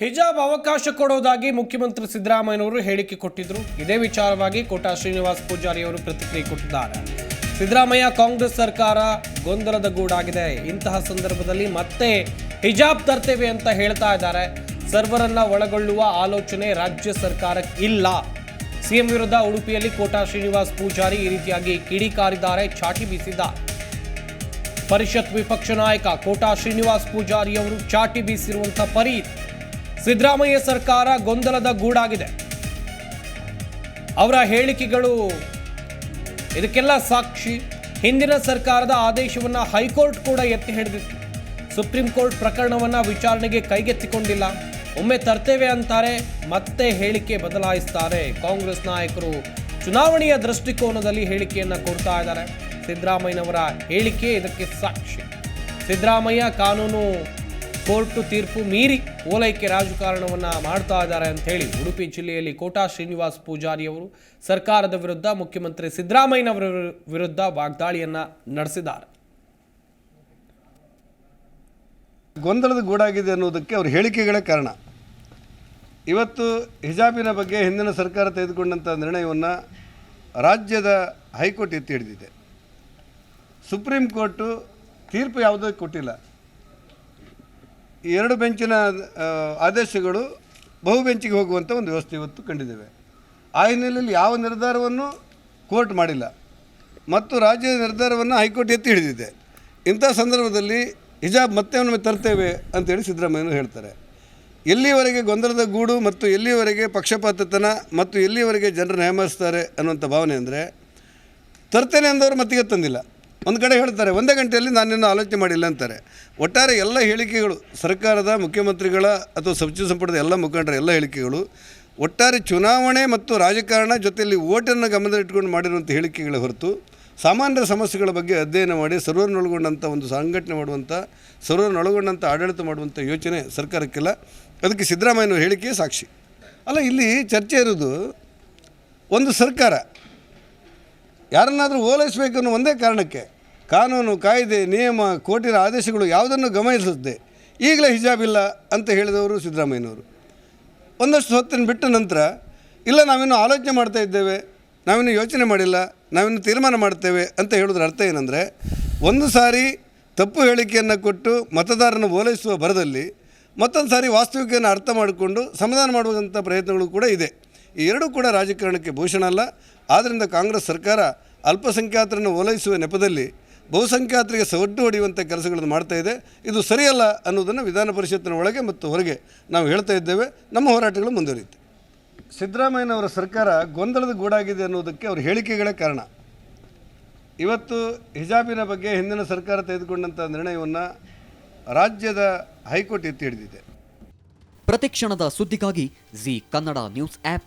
ಹಿಜಾಬ್ ಅವಕಾಶ ಕೊಡೋದಾಗಿ ಮುಖ್ಯಮಂತ್ರಿ ಸಿದ್ದರಾಮಯ್ಯನವರು ಹೇಳಿಕೆ ಕೊಟ್ಟಿದ್ರು. ಇದೇ ವಿಚಾರವಾಗಿ ಕೋಟಾ ಶ್ರೀನಿವಾಸ್ ಪೂಜಾರಿ ಅವರು ಪ್ರತಿಕ್ರಿಯೆ ಕೊಟ್ಟಿದ್ದಾರೆ. ಸಿದ್ದರಾಮಯ್ಯ ಕಾಂಗ್ರೆಸ್ ಸರ್ಕಾರ ಗೊಂದಲದ ಗೂಡಾಗಿದೆ. ಇಂತಹ ಸಂದರ್ಭದಲ್ಲಿ ಮತ್ತೆ ಹಿಜಾಬ್ ತರ್ತೇವೆ ಅಂತ ಹೇಳ್ತಾ ಇದ್ದಾರೆ. ಸರ್ವರನ್ನ ಒಳಗೊಳ್ಳುವ ಆಲೋಚನೆ ರಾಜ್ಯ ಸರ್ಕಾರಕ್ಕೆ ಇಲ್ಲ. ಸಿಎಂ ವಿರುದ್ಧ ಉಡುಪಿಯಲ್ಲಿ ಕೋಟಾ ಶ್ರೀನಿವಾಸ್ ಪೂಜಾರಿ ಈ ರೀತಿಯಾಗಿ ಕಿಡಿಕಾರಿದ್ದಾರೆ ಚಾಟಿ ಬೀಸಿದ್ದಾರೆ. ಪರಿಷತ್ ವಿಪಕ್ಷ ನಾಯಕ ಕೋಟಾ ಶ್ರೀನಿವಾಸ್ ಪೂಜಾರಿ ಅವರು ಚಾಟಿ ಬೀಸಿರುವಂತಹ ಪರಿ. ಸಿದ್ದರಾಮಯ್ಯ ಸರ್ಕಾರ ಗೊಂದಲದ ಗೂಡಾಗಿದೆ. ಅವರ ಹೇಳಿಕೆಗಳು ಇದಕ್ಕೆಲ್ಲ ಸಾಕ್ಷಿ. ಹಿಂದಿನ ಸರ್ಕಾರದ ಆದೇಶವನ್ನು ಹೈಕೋರ್ಟ್ ಕೂಡ ಎತ್ತಿ ಹಿಡಿದಿತ್ತು ಸುಪ್ರೀಂ ಕೋರ್ಟ್ ಪ್ರಕರಣವನ್ನು ವಿಚಾರಣೆಗೆ ಕೈಗೆತ್ತಿಕೊಂಡಿಲ್ಲ. ಒಮ್ಮೆ ತರ್ತೇವೆ ಅಂತಾರೆ, ಮತ್ತೆ ಹೇಳಿಕೆ ಬದಲಾಯಿಸ್ತಾರೆ. ಕಾಂಗ್ರೆಸ್ ನಾಯಕರು ಚುನಾವಣೆಯ ದೃಷ್ಟಿಕೋನದಲ್ಲಿ ಹೇಳಿಕೆಯನ್ನು ಕೊಡ್ತಾ ಇದ್ದಾರೆ. ಸಿದ್ದರಾಮಯ್ಯನವರ ಹೇಳಿಕೆ ಇದಕ್ಕೆ ಸಾಕ್ಷಿ. ಸಿದ್ದರಾಮಯ್ಯ ಕಾನೂನು ಕೋರ್ಟು ತೀರ್ಪು ಮೀರಿ ಓಲೈಕೆ ರಾಜಕಾರಣವನ್ನು ಮಾಡ್ತಾ ಇದ್ದಾರೆ ಅಂತ ಹೇಳಿ ಉಡುಪಿ ಜಿಲ್ಲೆಯಲ್ಲಿ ಕೋಟಾ ಶ್ರೀನಿವಾಸ್ ಪೂಜಾರಿ ಅವರು ಸರ್ಕಾರದ ವಿರುದ್ಧ ಮುಖ್ಯಮಂತ್ರಿ ಸಿದ್ದರಾಮಯ್ಯನವರ ವಿರುದ್ಧ ವಾಗ್ದಾಳಿಯನ್ನ ನಡೆಸಿದ್ದಾರೆ. ಗೊಂದಲದ ಗೂಡಾಗಿದೆ ಅನ್ನೋದಕ್ಕೆ ಅವ್ರ ಹೇಳಿಕೆಗಳೇ ಕಾರಣ. ಇವತ್ತು ಹಿಜಾಬಿನ ಬಗ್ಗೆ ಹಿಂದಿನ ಸರ್ಕಾರ ತೆಗೆದುಕೊಂಡಂಥ ನಿರ್ಣಯವನ್ನು ರಾಜ್ಯದ ಹೈಕೋರ್ಟ್ ಎತ್ತಿ ಹಿಡಿದಿದೆ. ಸುಪ್ರೀಂ ಕೋರ್ಟು ತೀರ್ಪು ಯಾವುದೂ ಕೊಟ್ಟಿಲ್ಲ. ಎರಡು ಬೆಂಚಿನ ಆದೇಶಗಳು ಬಹು ಬೆಂಚಿಗೆ ಹೋಗುವಂಥ ಒಂದು ವ್ಯವಸ್ಥೆ ಇವತ್ತು ಕಂಡಿದ್ದೇವೆ. ಆ ಹಿನ್ನೆಲೆಯಲ್ಲಿ ಯಾವ ನಿರ್ಧಾರವನ್ನು ಕೋರ್ಟ್ ಮಾಡಿಲ್ಲ. ಮತ್ತು ರಾಜ್ಯದ ನಿರ್ಧಾರವನ್ನು ಹೈಕೋರ್ಟ್ ಎತ್ತಿ ಹಿಡಿದಿದೆ. ಇಂಥ ಸಂದರ್ಭದಲ್ಲಿ ಹಿಜಾಬ್ ಮತ್ತೆ ಒಮ್ಮೆ ತರ್ತೇವೆ ಅಂತೇಳಿ ಸಿದ್ದರಾಮಯ್ಯನವರು ಹೇಳ್ತಾರೆ. ಎಲ್ಲಿವರೆಗೆ ಗೊಂದಲದ ಗೂಡು ಮತ್ತು ಎಲ್ಲಿವರೆಗೆ ಪಕ್ಷಪಾತತನ ಮತ್ತು ಎಲ್ಲಿವರೆಗೆ ಜನರನ್ನು ಹೇಮರಿಸ್ತಾರೆ ಅನ್ನುವಂಥ ಭಾವನೆ ಅಂದರೆ, ತರ್ತೇನೆ ಅಂದವರು ಮತ್ತಿಗೆ ತಂದಿಲ್ಲ. ಒಂದು ಕಡೆ ಹೇಳ್ತಾರೆ, ಒಂದೇ ಗಂಟೆಯಲ್ಲಿ ನಾನೇನು ಆಲೋಚನೆ ಮಾಡಿಲ್ಲ ಅಂತಾರೆ. ಒಟ್ಟಾರೆ ಎಲ್ಲ ಹೇಳಿಕೆಗಳು, ಸರ್ಕಾರದ ಮುಖ್ಯಮಂತ್ರಿಗಳ ಅಥವಾ ಸಚಿವ ಸಂಪುಟದ ಎಲ್ಲ ಮುಖಂಡರ ಎಲ್ಲ ಹೇಳಿಕೆಗಳು, ಒಟ್ಟಾರೆ ಚುನಾವಣೆ ಮತ್ತು ರಾಜಕಾರಣ ಜೊತೆಯಲ್ಲಿ ಓಟನ್ನು ಗಮನದಲ್ಲಿಟ್ಕೊಂಡು ಮಾಡಿರುವಂಥ ಹೇಳಿಕೆಗಳ ಹೊರತು, ಸಾಮಾನ್ಯ ಸಮಸ್ಯೆಗಳ ಬಗ್ಗೆ ಅಧ್ಯಯನ ಮಾಡಿ ಸರ್ವರನ್ನೊಳಗೊಂಡಂಥ ಒಂದು ಸಂಘಟನೆ ಮಾಡುವಂಥ ಸರ್ವರನ್ನೊಳಗೊಂಡಂಥ ಆಡಳಿತ ಮಾಡುವಂಥ ಯೋಚನೆ ಸರ್ಕಾರಕ್ಕಿಲ್ಲ. ಅದಕ್ಕೆ ಸಿದ್ದರಾಮಯ್ಯನವ್ರ ಹೇಳಿಕೆ ಸಾಕ್ಷಿ. ಅಲ್ಲ, ಇಲ್ಲಿ ಚರ್ಚೆ ಇರೋದು ಒಂದು ಸರ್ಕಾರ ಯಾರನ್ನಾದರೂ ಓಲೈಸಬೇಕು ಅನ್ನೋ ಒಂದೇ ಕಾರಣಕ್ಕೆ ಕಾನೂನು, ಕಾಯ್ದೆ, ನಿಯಮ, ಕೋರ್ಟಿನ ಆದೇಶಗಳು ಯಾವುದನ್ನು ಗಮನಿಸುತ್ತೆ ಈಗಲೇ ಹಿಜಾಬ್ ಇಲ್ಲ ಅಂತ ಹೇಳಿದವರು ಸಿದ್ದರಾಮಯ್ಯನವರು. ಒಂದಷ್ಟು ಹೊತ್ತಿನ ಬಿಟ್ಟ ನಂತರ, ಇಲ್ಲ, ನಾವಿನ್ನೂ ಆಲೋಚನೆ ಮಾಡ್ತಾ ಇದ್ದೇವೆ, ನಾವಿನ್ನು ಯೋಚನೆ ಮಾಡಿಲ್ಲ, ನಾವಿನ್ನು ತೀರ್ಮಾನ ಮಾಡ್ತೇವೆ ಅಂತ ಹೇಳೋದ್ರ ಅರ್ಥ ಏನಂದರೆ, ಒಂದು ಸಾರಿ ತಪ್ಪು ಹೇಳಿಕೆಯನ್ನು ಕೊಟ್ಟು ಮತದಾರನ ಓಲೈಸುವ ಬರದಲ್ಲಿ ಮತ್ತೊಂದು ಸಾರಿ ವಾಸ್ತವಿಕೆಯನ್ನು ಅರ್ಥ ಮಾಡಿಕೊಂಡು ಸಮಾಧಾನ ಮಾಡುವಂಥ ಪ್ರಯತ್ನಗಳು ಕೂಡ ಇದೆ. ಈ ಎರಡೂ ಕೂಡ ರಾಜಕಾರಣಕ್ಕೆ ಭೂಷಣ ಅಲ್ಲ. ಆದ್ದರಿಂದ ಕಾಂಗ್ರೆಸ್ ಸರ್ಕಾರ ಅಲ್ಪಸಂಖ್ಯಾತರನ್ನು ಓಲೈಸುವ ನೆಪದಲ್ಲಿ ಬಹುಸಂಖ್ಯಾತರಿಗೆ ಸವಡ್ಡು ಹೊಡೆಯುವಂಥ ಕೆಲಸಗಳನ್ನು ಮಾಡ್ತಾ ಇದೆ. ಇದು ಸರಿಯಲ್ಲ ಅನ್ನೋದನ್ನು ವಿಧಾನ ಪರಿಷತ್ತಿನ ಒಳಗೆ ಮತ್ತು ಹೊರಗೆ ನಾವು ಹೇಳ್ತಾ ಇದ್ದೇವೆ. ನಮ್ಮ ಹೋರಾಟಗಳು ಮುಂದುವರಿಯುತ್ತೆ. ಸಿದ್ದರಾಮಯ್ಯನವರ ಸರ್ಕಾರ ಗೊಂದಲದ ಗೂಡಾಗಿದೆ ಅನ್ನೋದಕ್ಕೆ ಅವ್ರ ಹೇಳಿಕೆಗಳೇ ಕಾರಣ. ಇವತ್ತು ಹಿಜಾಬಿನ ಬಗ್ಗೆ ಹಿಂದಿನ ಸರ್ಕಾರ ತೆಗೆದುಕೊಂಡಂಥ ನಿರ್ಣಯವನ್ನು ರಾಜ್ಯದ ಹೈಕೋರ್ಟ್ ಎತ್ತಿ ಹಿಡಿದಿದೆ. ಪ್ರತಿಕ್ಷಣದ ಸುದ್ದಿಗಾಗಿ Zee Kannada news app